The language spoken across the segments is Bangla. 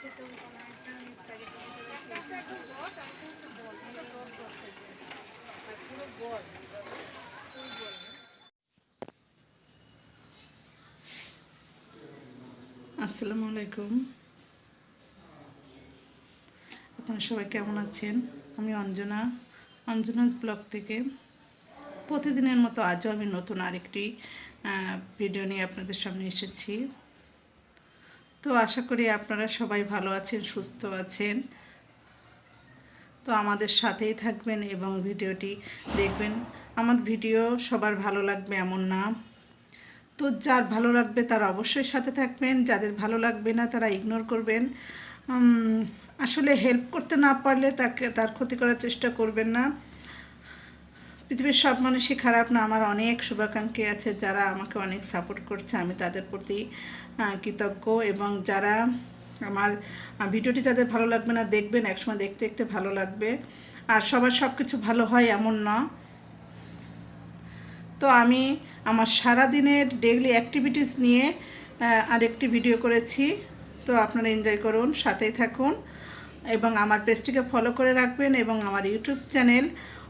আসসালামু আলাইকুম। আপনারা সবাই কেমন আছেন? আমি অঞ্জনা। অঞ্জনাজ ব্লগ থেকে প্রতিদিনের মতো আজও আমি নতুন আরেকটি ভিডিও নিয়ে আপনাদের সামনে এসেছি। তো আশা করি আপনারা সবাই ভালো আছেন, সুস্থ আছেন। তো আমাদের সাথেই থাকবেন এবং ভিডিওটি দেখবেন। আমার ভিডিও সবার ভালো লাগবে এমন না। তো যার ভালো লাগবে তারা অবশ্যই সাথে থাকবেন, যাদের ভালো লাগবে না তারা ইগনোর করবেন। আসলে হেল্প করতে না পারলে তাকে, তার ক্ষতি করার চেষ্টা করবেন না। পৃথিবীর সব মানুষই খারাপ না, আমার অনেক শুভাকাঙ্ক্ষী আছে যারা আমাকে অনেক সাপোর্ট করছে, আমি তাদের প্রতি কৃতজ্ঞ এবং যারা আমার ভিডিওটি যাদের ভালো লাগবে না দেখবেন, একসময় দেখতে দেখতে ভালো লাগবে। আর সবার সব কিছু ভালো হয় এমন না। তো আমি আমার সারাদিনের ডেইলি অ্যাক্টিভিটিস নিয়ে আরেকটি ভিডিও করেছি। তো আপনারা এনজয় করুন, সাথেই থাকুন এবং আমার পেজটিকে ফলো করে রাখবেন এবং আমার ইউটিউব চ্যানেল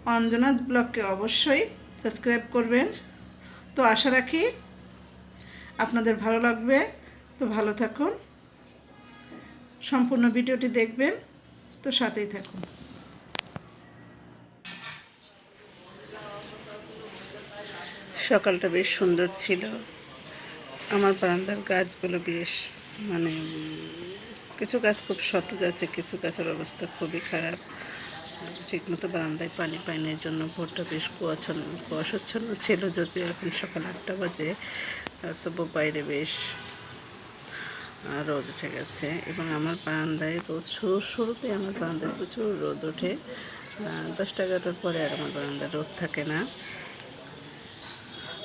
অঞ্জনাস ব্লগকে অবশ্যই সাবস্ক্রাইব করবেন। তো আশা রাখি আপনাদের ভালো লাগবে। তো ভালো থাকুন। সম্পূর্ণ ভিডিওটি দেখবেন। তো সাথেই থাকুন। সকালটা বেশ সুন্দর ছিল। আমার বারান্দার গাছগুলো বেশ মানে কিছু গাছ খুব সতেজ আছে, কিছু গাছের অবস্থা খুবই খারাপ। ঠিকমতো বারান্দায় পানি পায়নি এর জন্য ভোরটা বেশ কুয়াছন্ন, কুয়াশাচ্ছন্ন ছিল যদিও এখন সকাল আটটা বাজে তবু বাইরে বেশ রোদ উঠে গেছে। এবং আমার বারান্দায় রোদ শুরু শুরুতে আমার বারান্দায় প্রচুর রোদ ওঠে। দশটা এগারোটার পরে আর আমার বারান্দায় রোদ থাকে না।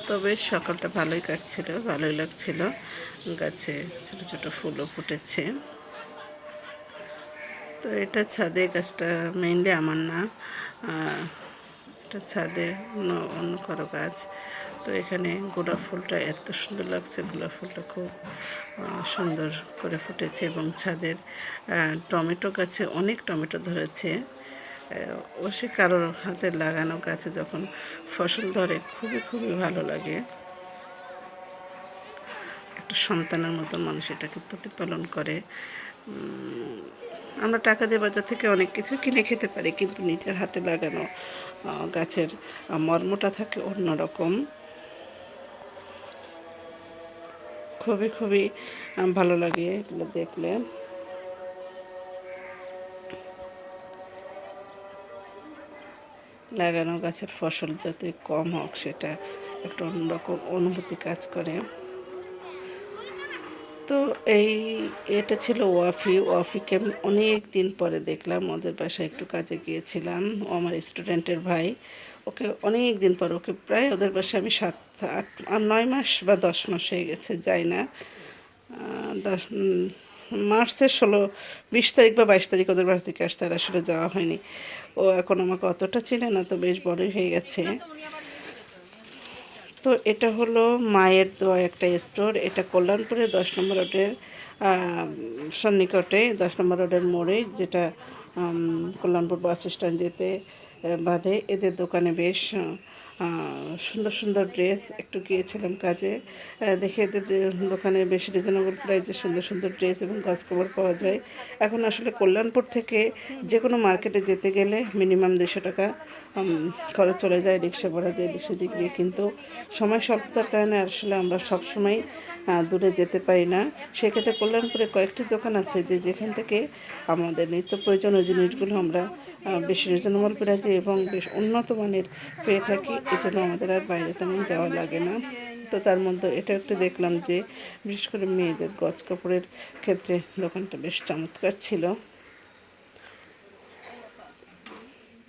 তবে সকালটা ভালোই কাটছিল, ভালোই লাগছিল। গাছে ছোটো ছোটো ফুলও ফুটেছে। তো এটা ছাদে গাছটা মেইনলি আমার না। এটা ছাদে অন্য অন্য কারও গাছ তো এখানে গোলাপ ফুলটা এত সুন্দর লাগছে। গোলাপ ফুলটা খুব সুন্দর করে ফুটেছে এবং ছাদের টমেটো গাছে অনেক টমেটো ধরেছে। আহ, অবশ্যই কারোর হাতে লাগানো গাছে যখন ফসল ধরে খুবই খুবই ভালো লাগে। একটা সন্তানের মতো মানুষ এটাকে প্রতিপালন করে। আমরা টাকা দিয়ে বাজার থেকে অনেক কিছু কিনে খেতে পারি, কিন্তু নিজের হাতে লাগানো গাছের মর্মটা থাকে অন্যরকম। খুবই খুবই ভালো লাগে এগুলো দেখলে। লাগানো গাছের ফসল যাতে কম হোক, সেটা একটা অন্যরকম অনুভূতি কাজ করে। তো এই এটা ছিল ওয়াফি। ওয়াফিকে আমি অনেক দিন পরে দেখলাম, ওদের বাসায় একটু কাজে গিয়েছিলাম। ও আমার স্টুডেন্টের ভাই। ওকে অনেক দিন পর, ওকে প্রায় ওদের বাসায় আমি সাত, আট নয় মাস বা দশ মাস হয়ে গেছে, যাই না। দশ মার্চের ষোলো, বিশ তারিখ বা বাইশ তারিখ ওদের বাড়ি থেকে আসতে আর আসলে যাওয়া হয়নি। ও এখন আমাকে অতটা চিনে না, তো বেশ বড়ই হয়ে গেছে। তো এটা হলো মায়ের দোয়া একটা স্টোর। এটা কল্যাণপুরে, দশ নম্বর রোডের সন্নিকটে, দশ নম্বর রোডের মোড়ে, যেটা কল্যাণপুর বাস স্ট্যান্ড যেতে বাঁধে। এদের দোকানে বেশ সুন্দর সুন্দর ড্রেস একটু গিয়েছিলাম কাজে। দেখে দোকানে বেশি রিজনেবল প্রাইসে সুন্দর সুন্দর ড্রেস এবং গাছ কভার পাওয়া যায়। এখন আসলে কল্যাণপুর থেকে যে কোনো মার্কেটে যেতে গেলে মিনিমাম দুশো টাকা খরচ চলে যায় রিক্সা ভাড়া দিয়ে রিক্সা দিক দিয়ে কিন্তু সময় স্বল্পতার কারণে আসলে আমরা সবসময় আহ, দূরে যেতে পারি না। সেক্ষেত্রে কল্যাণপুরে কয়েকটি দোকান আছে যে যেখান থেকে আমাদের নিত্য প্রয়োজনীয় জিনিসগুলো আমরা বেশি রিজনেবল প্রাইসে এবং বেশ উন্নত মানের পেয়ে থাকি। এজন্য আমাদের আর বাইরে তেমন যাওয়া লাগে না। তো তার মধ্যে এটা একটু দেখলাম যে, বিশেষ করে মেয়েদের গজ কাপড়ের ক্ষেত্রে দোকানটা বেশ চমৎকার ছিল।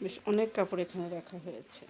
বেশ অনেক কাপড় এখানে রাখা হয়েছে।